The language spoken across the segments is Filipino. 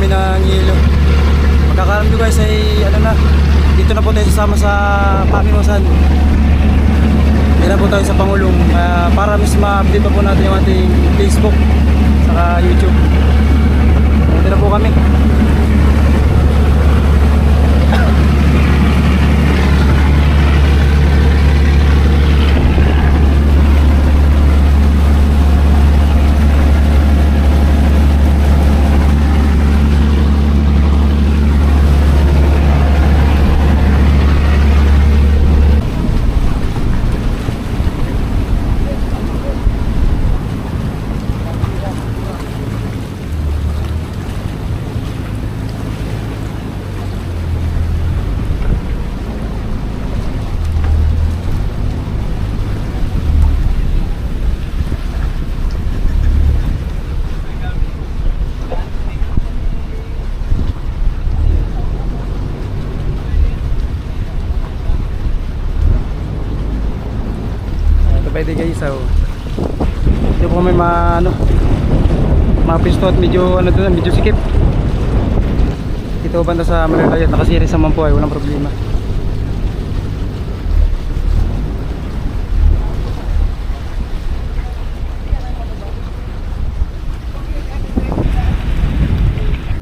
kami ng yelo magkakalam nyo guys ay ano na dito na po tayo sasama sa Panginoon dito po tayo sa Pangulong uh, para mas ma-update pa po natin yung ating Facebook saka YouTube. Dito na po kami. Pwede guys, so Dito po kami ma ano mga pisto at medyo ano doon, medyo sikip. Dito banda sa Malalayat, nakasiris naman po ay walang problema.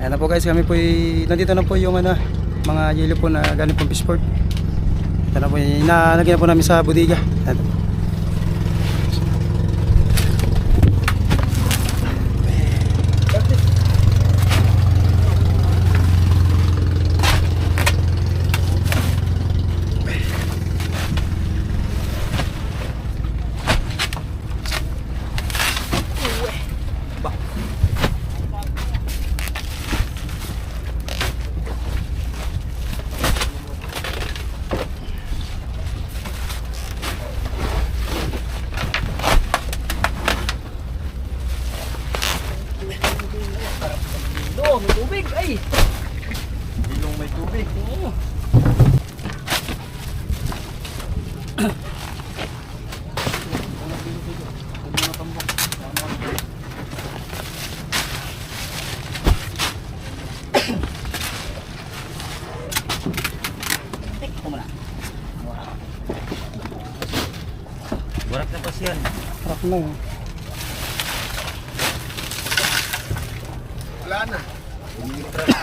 Ayan na po guys, kami po ay, nandito na po yung ano, mga yelo po na galing pong Bisport. Ito na po, inaalagyan na po namin sa bodega. Ayan. Doon, may tubig. Ay! Ilong may tubig. Oo. Warak na pa siya. Harap na yun.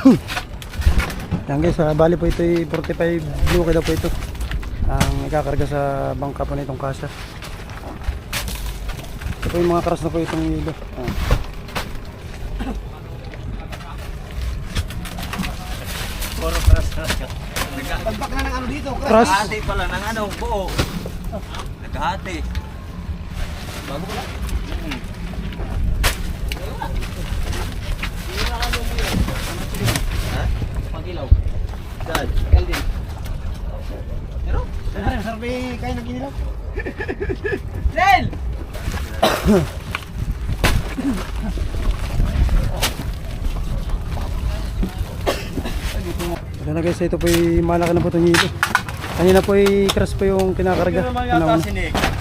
Yan guys, ah, bali po ito ay 45 blue daw po ito. Ang ikakarga sa bangka po nitong kasa. Ito po yung mga karas na po itong hilo. Ah. Puro pras na. Pagpak na ng ano dito. Karas! Naghahati pala ng ano, buo. Naghahati. Bago pala. Mm. Ha? Pag-ilaw. Dad. Kelvin. Pero? Sarap eh, kain ng kinilaw. Len! Ito na guys, ito po yung malaki na po itong hilo. Kanina po ay crush po yung kinakarga. Kinauna. sinig.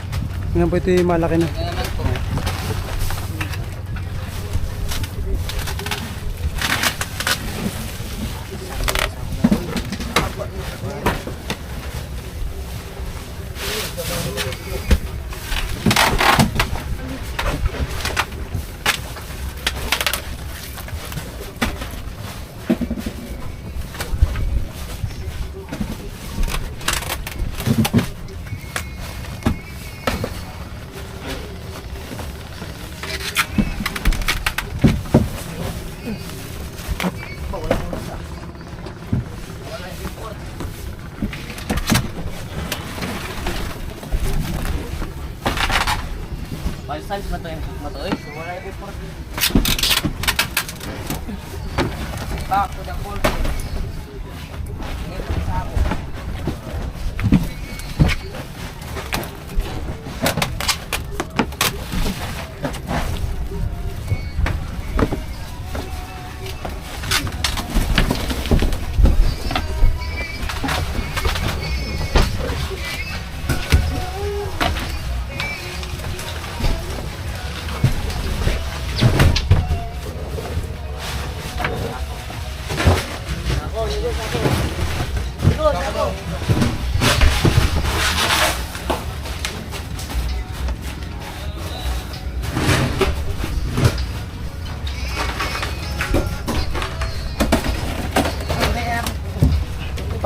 Ngayon po ito yung malaki na. Palisan sa matoy. Matoy? Wala yung report. Back to the call.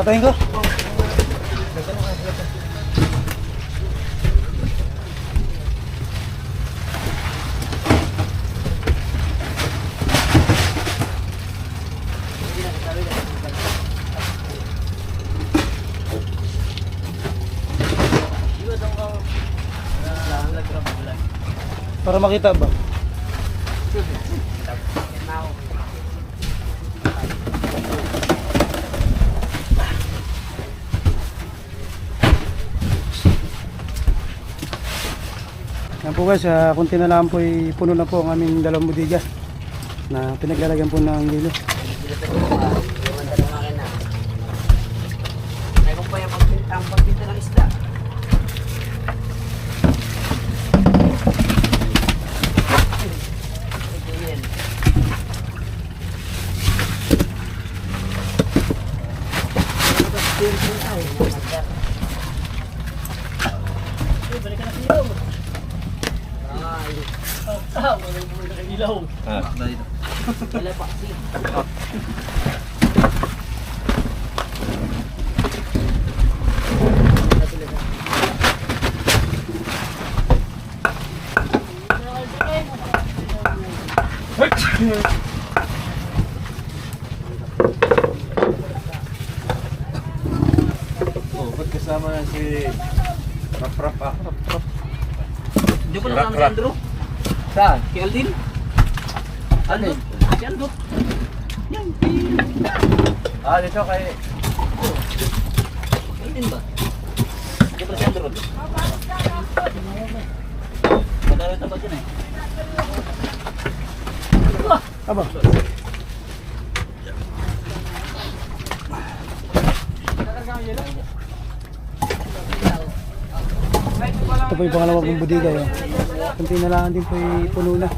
Patayin ko. Para makita ba? Yan po guys, uh, kunti na lang po ay puno na po ang aming dalawang budiga na pinaglalagyan po ng lilo. Ay, kung pa yung pagpinta, ang pagpinta ng isda. Wala pa kasi. Oh, ba't kasama na si Rap-Rap ah? Hindi ko Rak, nakama si rak. Andrew. Saan? Si Aldin. Andrew. Si Andrew. Yan. Ah, dito kay... Aldin ba? Hindi ba si Andrew? Madalo ito ba dyan eh? Aba. Ito po yung pangalawang pong budiga yun. Kunti na lang din po ay puno na.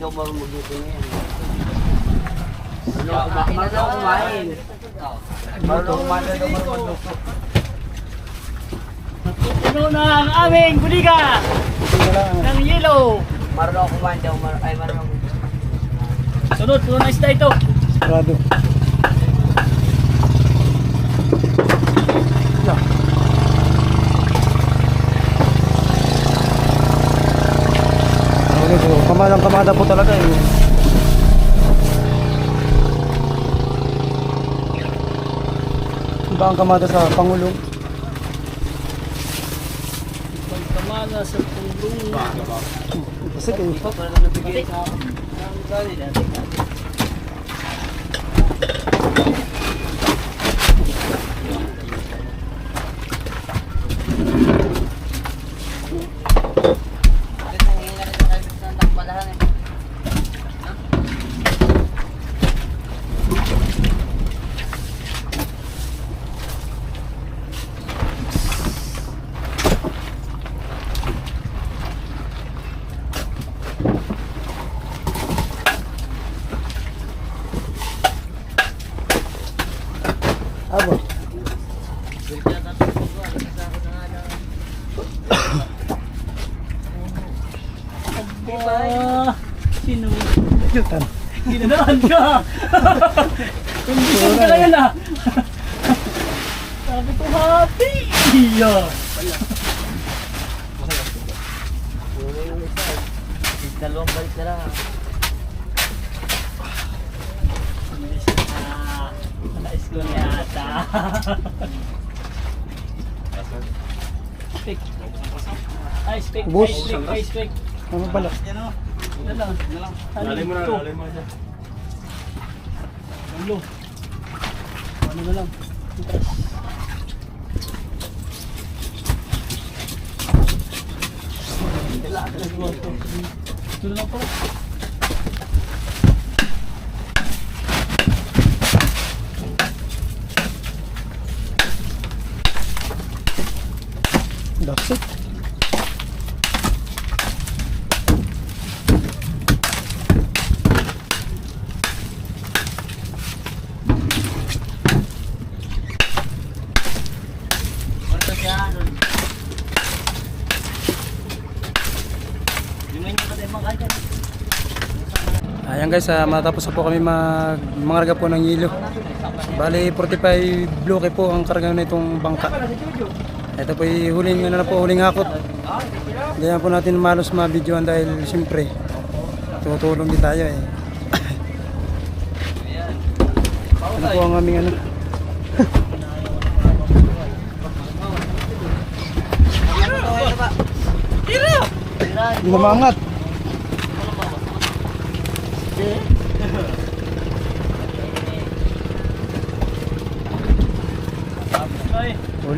Ikaw ba magluto ngayon? Ano kumain? Ano kumain? Marunong kumanda daw marunong magluto. Puno na ang aming buliga na ng yellow. Marunong ako kumain daw. Ay marunong. Sunod, puno na isda ito. Sarado. Kamadang kamada po talaga eh. Iba ang kamada sa Pangulong. Pagkamala sa tulong. Kasi eh. Parang nabigay sa Aba. Ah, sino? Tan. Ginanaan ka! Kondisyon ka na yan ah! Sabi ko happy! Iya! Dalawang balik na lang. Ah, nais ko na yata. Spik. Ay, Ubus. ay, spik, ay, spik. Ano pala? Ano? Ano Lalim mo na, lalim mo na. Ulo. Ano na lang? Ito na lang pala. That's it. Ayan guys, ah, matapos po kami mag mangarga po ng yelo. Bali 45 bloke po ang karga nitong bangka. Ito po yung huling ano na po, huling hakot. Hindi na po natin malos ma-videoan dahil siyempre tutulong din tayo eh. ano po ang aming ano? Hindi na maangat. Ay,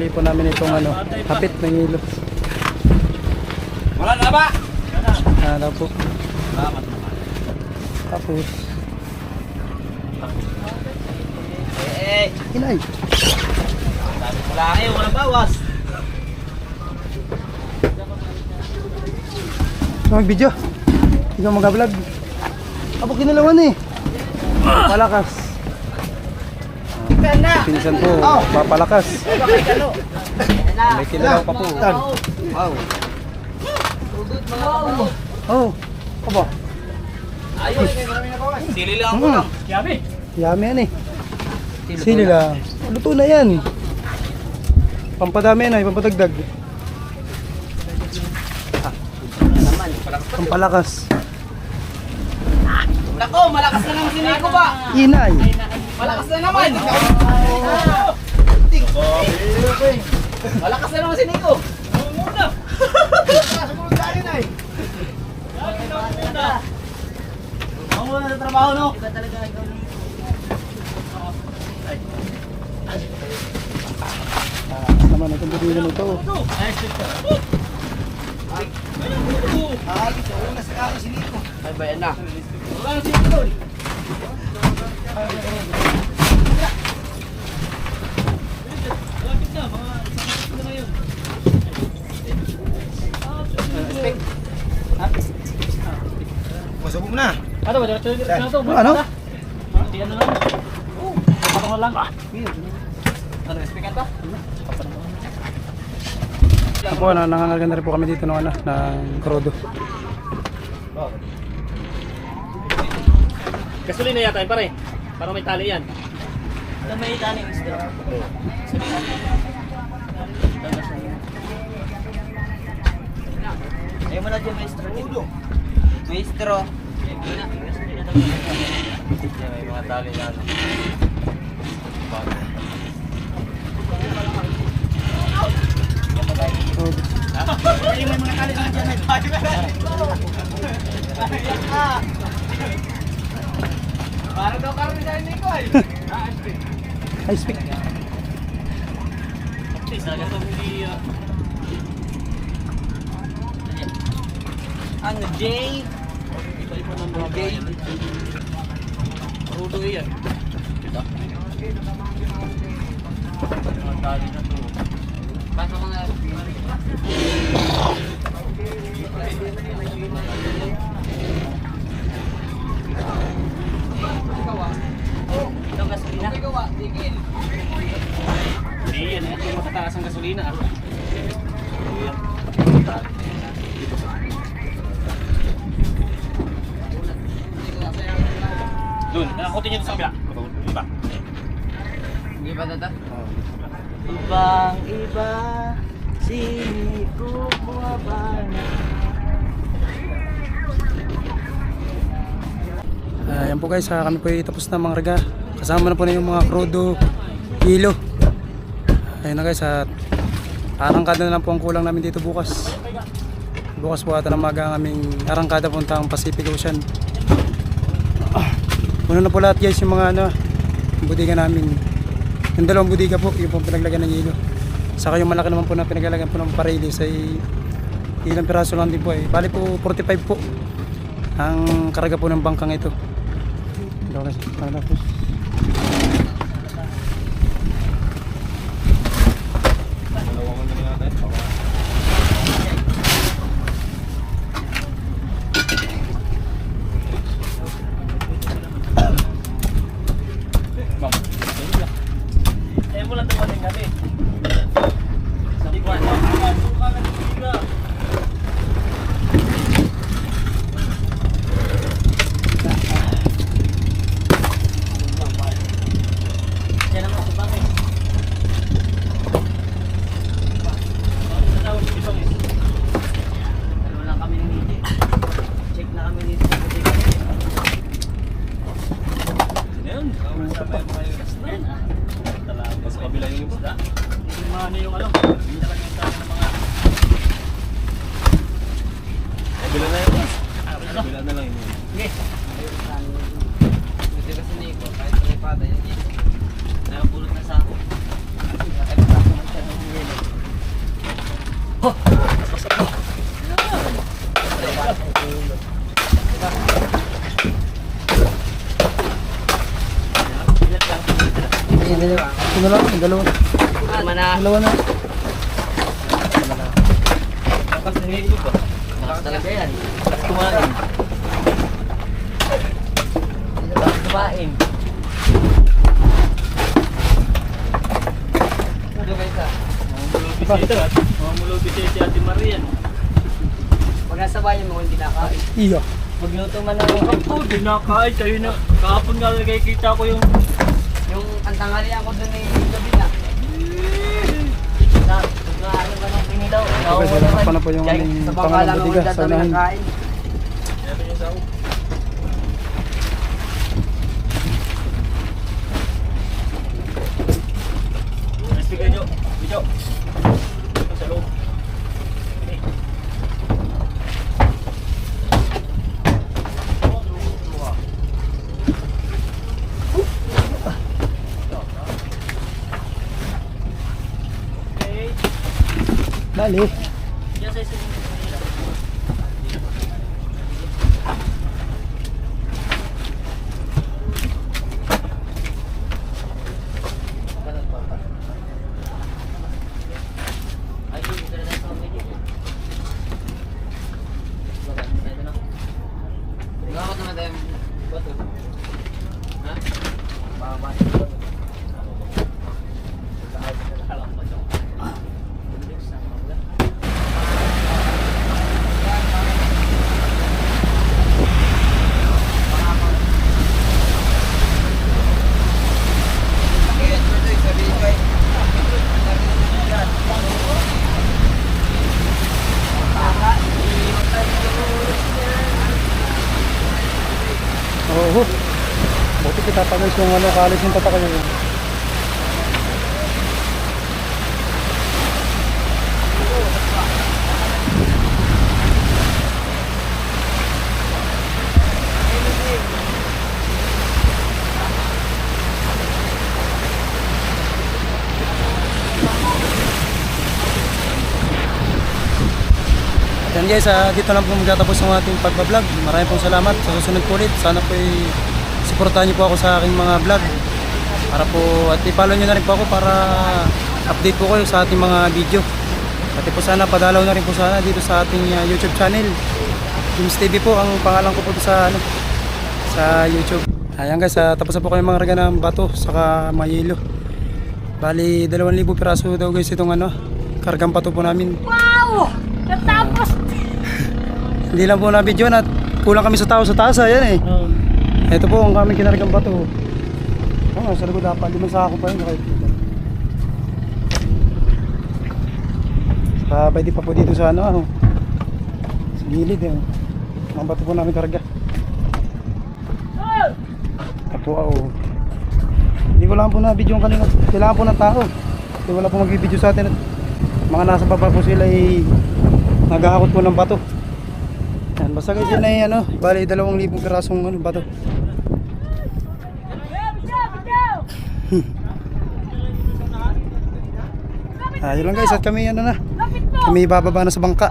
Huli po namin itong ano, hapit ng hilo. Wala na ba? Ano po. Salamat. Tapos, Eh, inay. sabi ko lang eh, walang bawas. Ito mag-video. Ikaw mag-vlog. Apo kinalawan eh. Palakas. Pinsan po, papalakas. May kilalaw pa po. Wow. Oh, aba. Ayos. Sili lang ako lang. Yabi. Yami yan eh. Sili lang. Luto na yan. Pampadami na, pampatagdag. Pampalakas. Nako, malakas na naman si Nico ba? Inay. Malakas na naman. Malakas na naman si Nico. Ang muna sa trabaho, no? Naman natin bibili mo ito. Ay, bayan na. Ano ba? Diretso na Ano? Di ano lang. Patungan lang. Ano, speaker ka? Ako po, na, nangangaganda rin po kami dito ng, ano, ng krodo. Gasolina yata yun pare. Para may tali yan. Ito may taning isda. Ayaw mo na dyan, maestro. Maestro. Yan, may mga tali na ano. Bago. Krodo. Para daw karoon ni Nico ay. High speed. Talaga to hindi. ah, Ano, Jay? Jay? Rudo yan. Mga tali na to. Baka mga... Ito gasolina. Hindi yan. Ito yung matataas ang gasolina. ah. Doon. Nakakutin niyo doon sa kabila. Diba? Hindi ba dada? Ibang iba, si Nico bumabana. Ah, Ayan po guys, ah, kami po ay tapos na mga raga. Kasama na po na yung mga krodo, hilo. Ayun na guys, at arangkada na lang po ang kulang namin dito bukas. Bukas po ata na maga ang aming arangkada puntang Pacific Ocean. Una na po lahat guys yung mga ano, budiga namin. Yung dalawang budiga po, yung pong pinaglagyan ng hilo. Saka yung malaki naman po na pinaglagyan po ng parilis ay ilang piraso lang din po eh. Bali po 45 po ang karga po ng bangkang ito. Ito kasi, tapos. Eh, mo lang dumating kami. Sabi ko, ano? Ano lang yun? Sige. Buti kasi ni Iko, kahit may pada yan yun. Nakapulot na sa ako. Nakapulot na siya ng yelo. Dalawa. Tama na. Dalawa na. Tapos nangyayin ko. Lakas talaga yan. Lakas kumain. Lakas kumain. Ano bisita si Ate Marian. Pag nasa bayan mo, hindi nakain. Iya. Magluto man ng Ako, di nakain. Kayo na. Kahapon nga nakikita ko yung yung ang tanghalian ko doon ay gabi na. Na, na ano ba nung pinilaw? Okay, so nakapa na po yung sa ng sa kami unahan. nakain. Meron yung sao. Bigyan nyo. Video. Ito sa loob. Okay. Dali. Yan sa isa yung kanila. Ay, hindi ka na sa video. Baba, ito na. Bakit naman tayo bato? Ha? Baba. Oo. Buti kita pa guys yung ano, kalis yung tatak kayo. Yan guys, ah, dito lang po magtatapos ang ating pagbablog. Maraming pong salamat. Sa susunod ulit, sana po ay suportahan niyo po ako sa aking mga vlog. Para po, at i-follow niyo na rin po ako para update po kayo sa ating mga video. At po sana padalaw na rin po sana dito sa ating ah, YouTube channel. James TV po ang pangalan ko po sa ano sa YouTube. Ayan guys, ah, tapos na po kayo mga raga ng bato saka mga yelo. Bali 2,000 piraso daw guys itong ano, kargang pato po namin. Hindi lang po na video at kulang kami sa tao sa taas ayan eh. Um, Ito po ang aming kinargang bato. Oh, sa likod dapat limang sako pa yun dito. Sabay di pa po dito sa ano ano. Sa gilid eh. Mga bato po namin karga. Ito po oh. Hindi ko lang po na video ang kanina. Kailangan po ng tao. Kasi wala po mag-video sa atin. at Mga nasa baba po sila ay naghahakot po ng bato. Yan, basta guys yun ay ano, bali dalawang libong pirasong ano, bato. Ayun lang guys, at kami ano na, kami bababa na sa bangka.